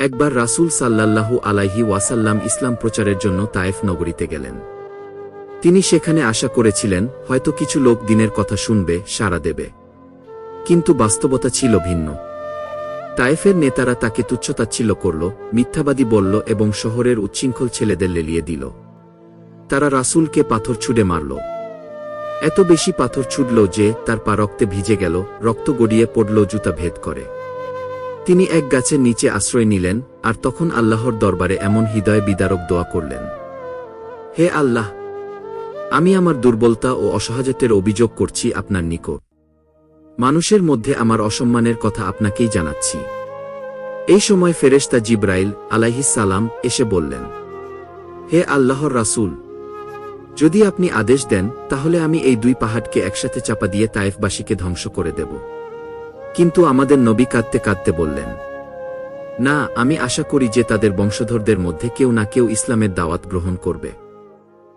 একবার রাসূল সাল্লাল্লাহু আলাইহি ওয়াসাল্লাম ইসলাম প্রচারের জন্য তায়েফ নগরীতে গেলেন। তিনি সেখানে আশা করেছিলেন, হয়তো কিছু লোক দিনের কথা শুনবে, সাড়া দেবে। কিন্তু বাস্তবতা ছিল ভিন্ন। তায়েফের নেতারা তাকে তুচ্ছতাচ্ছিল্য করল, মিথ্যাবাদী বলল এবং শহরের উচ্ছৃঙ্খল ছেলেদের লেলিয়ে দিল। তারা রাসূলকে পাথর ছুঁড়ে মারল। এত বেশি পাথর ছুটল যে তার পা রক্তে ভিজে গেল, রক্ত গড়িয়ে পড়ল জুতা ভেদ করে। তিনি এক গাছের নিচে আশ্রয় নিলেন, আর তখন আল্লাহর দরবারে এমন হৃদয় বিদারক দোয়া করলেন। হে আল্লাহ, আমি আমার দুর্বলতা ও অসহায়ত্বের অভিযোগ করছি আপনার নিকট। মানুষের মধ্যে আমার অসম্মানের কথা আপনাকেই জানাচ্ছি। এই সময় ফেরেশতা জিব্রাইল সালাম এসে বললেন, হে আল্লাহর রাসূল, যদি আপনি আদেশ দেন, তাহলে আমি এই দুই পাহাড়কে একসাথে চাপা দিয়ে তায়েফবাসীকে ধ্বংস করে দেব। কিন্তু আমাদের নবী কাঁদতে কাঁদতে বললেন, না, আমি আশা করি যে তাদের বংশধরদের মধ্যে কেউ না কেউ ইসলামের দাওয়াত গ্রহণ করবে।